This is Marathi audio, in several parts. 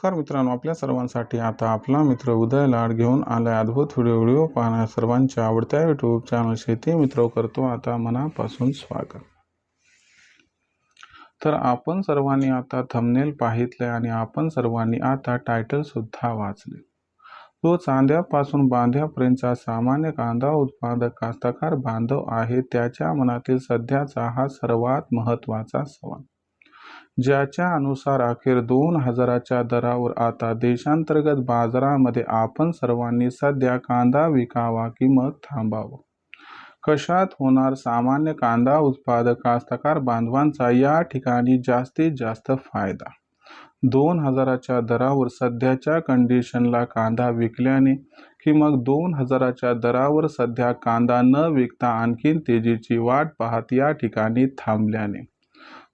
नमस्कार मित्रांनो आपल्या सर्वांसाठी आता आपला मित्र उदय लाड घेऊन आलाय अद्भुत व्हिडिओ व्हिडिओ पाहण्या सर्वांच्या आवडत्या युट्यूब चॅनल शेती मित्र करतो आता मनापासून स्वागत. तर आपण सर्वांनी आता थंबनेल पाहितले आणि आपण सर्वांनी आता टायटल सुद्धा वाचले तो चांद्यापासून बांध्यापर्यंतचा सामान्य कांदा उत्पादक कास्तकार बांधव आहे त्याच्या मनातील सध्याचा हा सर्वात महत्त्वाचा सवाल. ज्याच्या अनुसार अखेर दोन हजाराच्या दरावर आता देशांतर्गत बाजारामध्ये आपण सर्वांनी सध्या कांदा विकावा की मग थांबावं? कशात होणार सामान्य कांदा उत्पादक कास्तकार बांधवांचा या ठिकाणी जास्तीत जास्त फायदा? दोन हजाराच्या दरावर सध्याच्या कंडिशनला कांदा विकल्याने की मग दोन हजाराच्या दरावर सध्या कांदा न विकता आणखीन तेजीची वाट पाहत या ठिकाणी थांबल्याने?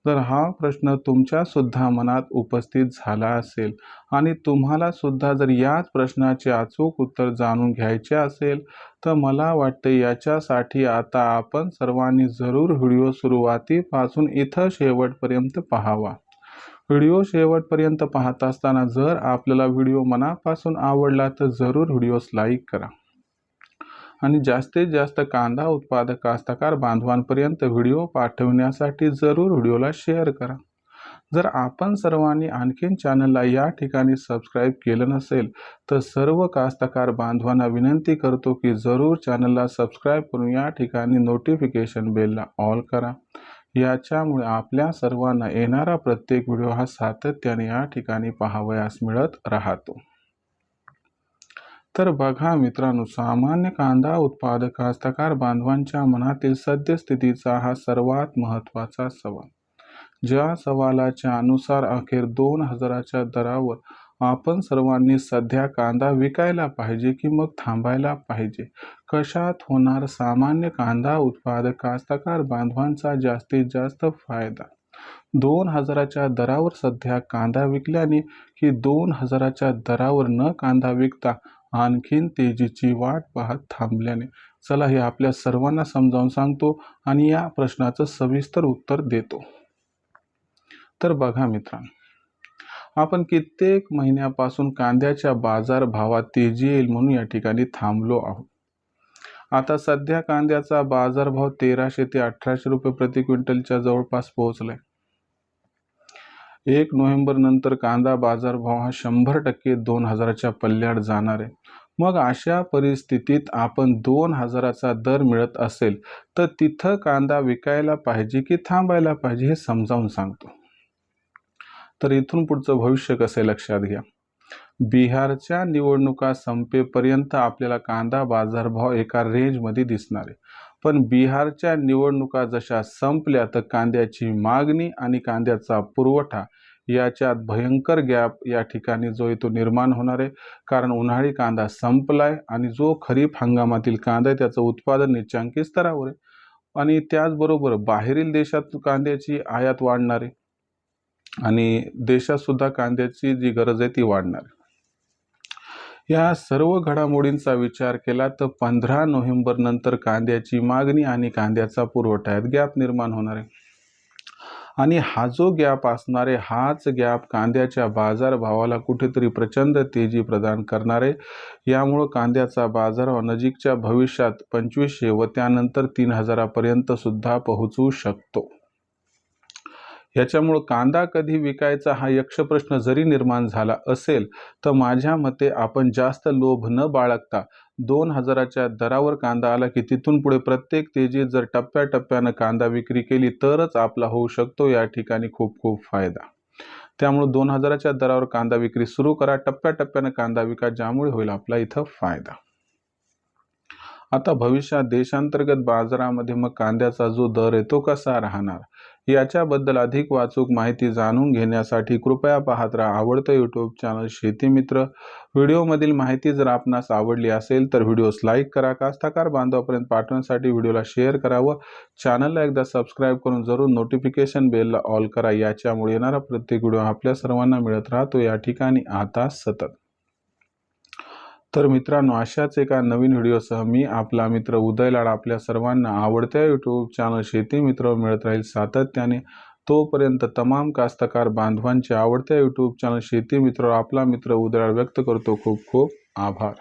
तर हा प्रश्न तुमच्या सुद्धा मनात उपस्थित झाला असेल. आणि तुम्हाला सुद्धा जर याच प्रश्नाचे अचूक उत्तर जाणून घ्यायचे असेल तर मला वाटते याच्यासाठी आता आपण सर्वांनी जरूर व्हिडिओ सुरुवातीपासून इथं शेवटपर्यंत पाहावा. व्हिडिओ शेवटपर्यंत पाहत असताना जर आपल्याला व्हिडिओ मनापासून आवडला तर जरूर व्हिडिओस लाईक करा. आणि जास्तीत जास्त कांदा उत्पादक कास्तकार बांधवांपर्यंत व्हिडिओ पाठवण्यासाठी जरूर व्हिडिओला शेअर करा. जर आपण सर्वांनी आणखीन चॅनलला या ठिकाणी सबस्क्राईब केलं नसेल तर सर्व कास्तकार बांधवांना विनंती करतो की जरूर चॅनलला सबस्क्राईब करून या ठिकाणी नोटिफिकेशन बेलला ऑल करा. याच्यामुळे आपल्या सर्वांना येणारा प्रत्येक व्हिडिओ हा सातत्याने या ठिकाणी पाहावयास मिळत राहतो. तर बघा मित्रांनो सामान्य कांदा उत्पादक कास्तकार बांधवांच्या मनातील सद्यस्थितीचा हा सर्वात महत्त्वाचा सवाल. ज्या सवालाच्या अनुसार अखेर दोन हजाराच्या दरावर आपण सर्वांनी सध्या कांदा विकायला पाहिजे की मग थांबायला पाहिजे? कशात होणार सामान्य कांदा उत्पादक कास्तकार बांधवांचा जास्तीत जास्त फायदा? दोन हजाराच्या दरावर सध्या कांदा विकल्याने की दोन हजाराच्या दरावर न कांदा विकता आणखीन तेजीची वाट पाहत थांबल्याने चला हे आपल्या सर्वांना समजावून सांगतो आणि या प्रश्नाचं सविस्तर उत्तर देतो. तर बघा मित्रांनो आपण कित्येक महिन्यापासून कांद्याच्या बाजारभावात तेजी येईल म्हणून या ठिकाणी थांबलो आहोत. आता सध्या कांद्याचा बाजारभाव तेराशे ते अठराशे रुपये प्रति क्विंटलच्या जवळपास पोहोचलाय. एक नोव्हेंबर नंतर कांदा बाजारभाव हा शंभर टक्के दोन हजाराच्या पल्ल्याड जाणार आहे. मग अशा परिस्थितीत आपण दोन हजाराचा दर मिळत असेल तर तिथं कांदा विकायला पाहिजे की थांबायला पाहिजे हे समजावून सांगतो. तर इथून पुढचं भविष्य कसे लक्षात घ्या. बिहारच्या निवडणुका संपेपर्यंत आपल्याला कांदा बाजारभाव एका रेंजमध्ये दिसणार आहे. पण बिहारच्या निवडणुका जशा संपल्या तर कांद्याची मागणी आणि कांद्याचा पुरवठा याच्यात भयंकर गॅप या ठिकाणी जो आहे तो निर्माण होणार आहे. कारण उन्हाळी कांदा संपलाय आणि जो खरीप हंगामातील कांदा आहे त्याचं उत्पादन निचांकी स्तरावर आहे. आणि त्याचबरोबर बाहेरील देशात कांद्याची आयात वाढणार आहे. आणि देशात सुद्धा कांद्याची जी गरज आहे ती वाढणार आहे. या सर्व घडामोडींचा विचार केला तर पंधरा नोव्हेंबर नंतर कांद्याची मागणी आणि कांद्याचा पुरवठा यात गॅप निर्माण होणार आहे. आणि हा जो गॅप असणारे हाच गॅप कांद्याच्या बाजारभावाला कुठेतरी प्रचंड तेजी प्रदान करणारे यामुळं कांद्याचा बाजारभाव नजीकच्या भविष्यात पंचवीसशे व त्यानंतर तीन हजारापर्यंत सुद्धा पोहोचू शकतो. याच्यामुळं कांदा कधी विकायचा हा यक्षप्रश्न जरी निर्माण झाला असेल तर माझ्या मते आपण जास्त लोभ न बाळगता दोन हजाराच्या दरावर कांदा आला की तिथून पुढे प्रत्येक तेजीत जर टप्प्याटप्प्यानं कांदा विक्री केली तरच आपला होऊ शकतो या ठिकाणी खूप खूप फायदा. त्यामुळे दोन हजाराच्या दरावर कांदा विक्री सुरू करा टप्प्याटप्प्यानं कांदा विका ज्यामुळे होईल आपला इथं फायदा. आता भविष्यात देशांतर्गत बाजारामध्ये मग कांद्याचा जो दर आहे तो कसा राहणार? याच्याबद्दल अधिक वाचूक माहिती जाणून घेण्यासाठी कृपया पाहत राहा आवडतं यूट्यूब चॅनल शेतीमित्र व्हिडिओमधील माहिती जर आपणास आवडली असेल तर व्हिडिओस लाईक करा कास्तकार बांधवापर्यंत पाठवण्यासाठी व्हिडिओला शेअर करा व चॅनलला एकदा सबस्क्राईब करून जरूर नोटिफिकेशन बेलला ऑल करा. याच्यामुळे येणारा प्रत्येक व्हिडिओ आपल्या सर्वांना मिळत राहतो. या ठिकाणी आता सतत. तर मित्रांनो अशाच एका नवीन व्हिडिओसह मी आपला मित्र उदय लाड आपल्या सर्वांना आवडत्या यूट्यूब चॅनल शेती मित्र मिळत राहील सातत्याने. तोपर्यंत तमाम कास्तकार बांधवांचे आवडत्या यूट्यूब चॅनल शेती मित्र आपला मित्र उदयाळ व्यक्त करतो. खूप खूप आभार.